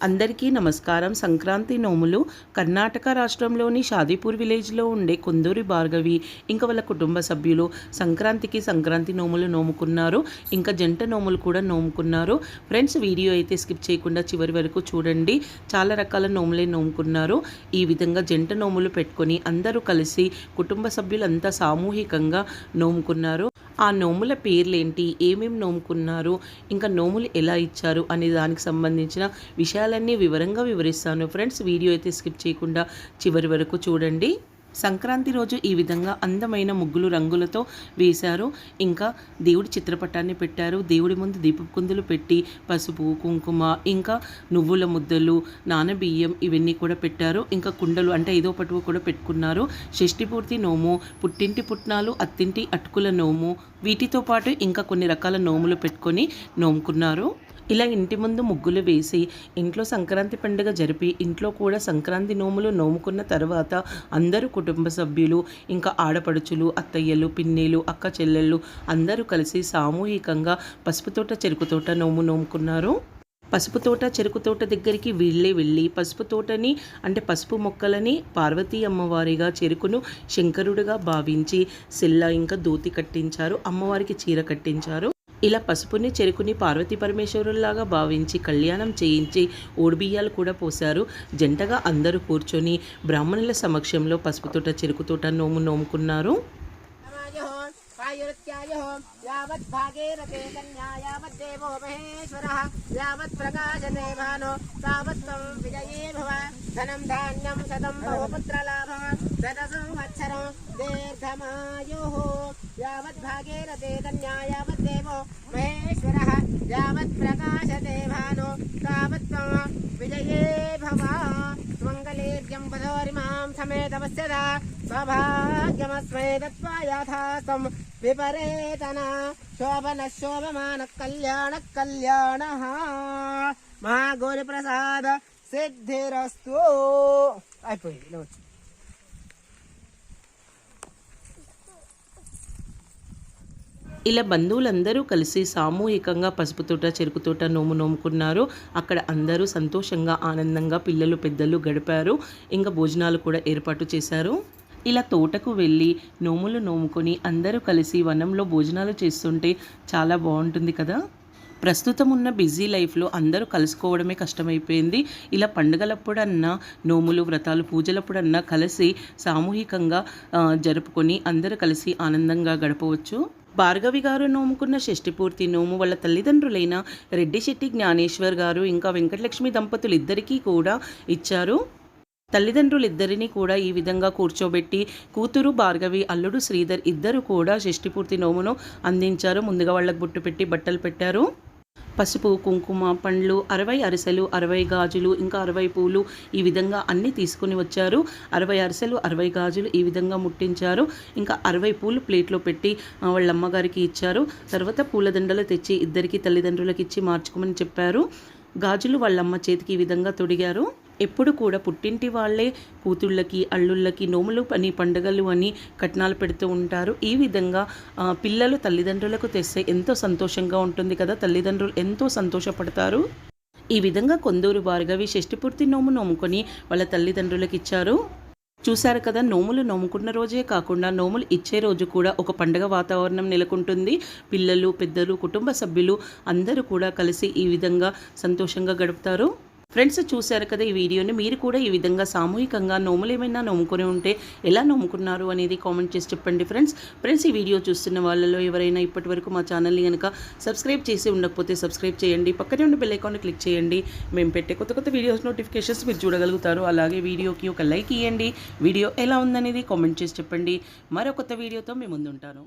అందరికీ నమస్కారం. సంక్రాంతి నోములు కర్ణాటక రాష్ట్రంలోని షాదీపూర్ విలేజ్లో ఉండే కుందూరి భార్గవి ఇంకా వాళ్ళ కుటుంబ సభ్యులు సంక్రాంతికి సంక్రాంతి నోములు నోముకున్నారు. ఇంకా జంట నోములు కూడా నోముకున్నారు. ఫ్రెండ్స్ వీడియో అయితే స్కిప్ చేయకుండా చివరి వరకు చూడండి. చాలా రకాల నోములే నోముకున్నారు. ఈ విధంగా జంట నోములు పెట్టుకొని అందరూ కలిసి కుటుంబ సభ్యులంతా సామూహికంగా నోముకున్నారు. ఆ నోముల పేర్లేంటి? ఏమేమి నోముకున్నారు? ఇంకా నోములు ఎలా ఇచ్చారు? అనే దానికి సంబంధించిన విషయాలన్నీ వివరంగా వివరిస్తాను. ఫ్రెండ్స్ వీడియో అయితే స్కిప్ చేయకుండా చివరి వరకు చూడండి. సంక్రాంతి రోజు ఈ విధంగా అందమైన ముగ్గులు రంగులతో వేశారు. ఇంకా దేవుడి చిత్రపటాన్ని పెట్టారు. దేవుడి ముందు దీపకుందులు పెట్టి పసుపు కుంకుమ ఇంకా నువ్వుల ముద్దలు నానబియ్యం ఇవన్నీ కూడా పెట్టారు. ఇంకా కుండలు అంటే ఐదో పటువు కూడా పెట్టుకున్నారు. షష్టిపూర్తి నోము పుట్టింటి పుట్నాలు అత్తింటి అటుకుల నోము వీటితో పాటు ఇంకా కొన్ని రకాల నోములు పెట్టుకొని నోముకున్నారు. ఇలా ఇంటి ముందు ముగ్గులు వేసి ఇంట్లో సంక్రాంతి పండుగ జరిపి ఇంట్లో కూడా సంక్రాంతి నోములు నోముకున్న తర్వాత అందరూ కుటుంబ సభ్యులు ఇంకా ఆడపడుచులు అత్తయ్యలు పిన్నేలు అక్క చెల్లెళ్ళు అందరూ కలిసి సామూహికంగా పసుపు తోట చెరుకు తోట నోము నోముకున్నారు. పసుపు తోట చెరుకు తోట దగ్గరికి వీళ్ళే వెళ్ళి పసుపు తోటని అంటే పసుపు మొక్కలని పార్వతీ అమ్మవారిగా చెరుకును శంకరుడిగా భావించి సిల్ల ఇంకా దూతి కట్టించారు అమ్మవారికి చీర కట్టించారు. ఇలా పసుపుని చెరుకుని పార్వతీ పరమేశ్వరుల్లాగా భావించి కళ్యాణం చేయించి ఓడిబియ్యాలు కూడా పోశారు. జంటగా అందరూ కూర్చొని బ్రాహ్మణుల సమక్షంలో పసుపు తోట చెరుకు తోట నోము నోముకున్నారు. యావద్భాగేరతే కన్యా యావద్దేవో यावत् प्रकाशते भानो तावत् विजये भव। मङ्गलेभ्यं वधोरिमां समेतवस्य स्वभाग्यमस्मै दत्त्वा यथा विपरेतना। शोभनः शोभमानः कल्याणः कल्याणः ఇలా బంధువులందరూ కలిసి సామూహికంగా పసుపు తోట చెరుకు తోట నోము నోముకున్నారు. అక్కడ అందరూ సంతోషంగా ఆనందంగా పిల్లలు పెద్దలు గడిపారు. ఇంకా భోజనాలు కూడా ఏర్పాటు చేశారు. ఇలా తోటకు వెళ్ళి నోములు నోముకొని అందరూ కలిసి వనంలో భోజనాలు చేస్తుంటే చాలా బాగుంటుంది కదా. ప్రస్తుతం ఉన్న బిజీ లైఫ్లో అందరూ కలుసుకోవడమే కష్టమైపోయింది. ఇలా పండుగలప్పుడన్నా నోములు వ్రతాలు పూజలప్పుడన్నా కలిసి సామూహికంగా జరుపుకొని అందరూ కలిసి ఆనందంగా గడపవచ్చు. భార్గవి గారు నోముకున్న షష్టిపూర్తి నోము వాళ్ళ తల్లిదండ్రులైన రెడ్డిశెట్టి జ్ఞానేశ్వర్ గారు ఇంకా వెంకటలక్ష్మి దంపతులు ఇద్దరికీ కూడా ఇచ్చారు. తల్లిదండ్రులిద్దరినీ కూడా ఈ విధంగా కూర్చోబెట్టి కూతురు భార్గవి అల్లుడు శ్రీధర్ ఇద్దరు కూడా షష్టిపూర్తి నోమును అందించారు. ముందుగా వాళ్ళకు బుట్టు పెట్టి బట్టలు పెట్టారు. పసుపు కుంకుమ పండ్లు అరవై అరిసెలు అరవై గాజులు ఇంకా అరవై పూలు ఈ విధంగా అన్నీ తీసుకుని వచ్చారు. అరవై అరిసెలు అరవై గాజులు ఈ విధంగా ముట్టించారు. ఇంకా అరవై పూలు ప్లేట్లో పెట్టి వాళ్ళ అమ్మగారికి ఇచ్చారు. తర్వాత పూలదండలు తెచ్చి ఇద్దరికి తల్లిదండ్రులకు ఇచ్చి మార్చుకోమని చెప్పారు. గాజులు వాళ్ళమ్మ చేతికి ఈ విధంగా తొడిగారు. ఎప్పుడు కూడా పుట్టింటి వాళ్ళే కూతుళ్ళకి అల్లుళ్ళకి నోములు అని పండుగలు అని కట్నాలు పెడుతూ ఉంటారు. ఈ విధంగా పిల్లలు తల్లిదండ్రులకు తెస్తే ఎంతో సంతోషంగా ఉంటుంది కదా? తల్లిదండ్రులు ఎంతో సంతోషపడతారు. ఈ విధంగా కొందూరు భార్గవి షష్టిపూర్తి నోము నోముకొని వాళ్ళ తల్లిదండ్రులకు ఇచ్చారు. చూశారు కదా నోములు నోముకున్న రోజే కాకుండా నోములు ఇచ్చే రోజు కూడా ఒక పండగ వాతావరణం నెలకొంటుంది. పిల్లలు పెద్దలు కుటుంబ సభ్యులు అందరూ కూడా కలిసి ఈ విధంగా సంతోషంగా గడుపుతారు. ఫ్రెండ్స్ చూశారు కదా ఈ వీడియోని. మీరు కూడా ఈ విధంగా సామూహికంగా నోములు ఏమైనా నమ్ముకొని ఉంటే ఎలా నమ్ముకున్నారు అనేది కామెంట్ చేసి చెప్పండి ఫ్రెండ్స్ ఫ్రెండ్స్ ఈ వీడియో చూస్తున్న వాళ్ళలో ఎవరైనా ఇప్పటి వరకు మా ఛానల్ని కనుక సబ్స్క్రైబ్ చేసి ఉండకపోతే సబ్స్క్రైబ్ చేయండి. పక్కనే ఉన్న బెల్ ఐకాన్ని క్లిక్ చేయండి. మేము పెట్టే కొత్త కొత్త వీడియోస్ నోటిఫికేషన్స్ మీరు చూడగలుగుతారు. అలాగే వీడియోకి ఒక లైక్ ఇవ్వండి వీడియో ఎలా ఉందనేది కామెంట్ చేసి చెప్పండి. మరో కొత్త వీడియోతో మేము ముందుంటాను.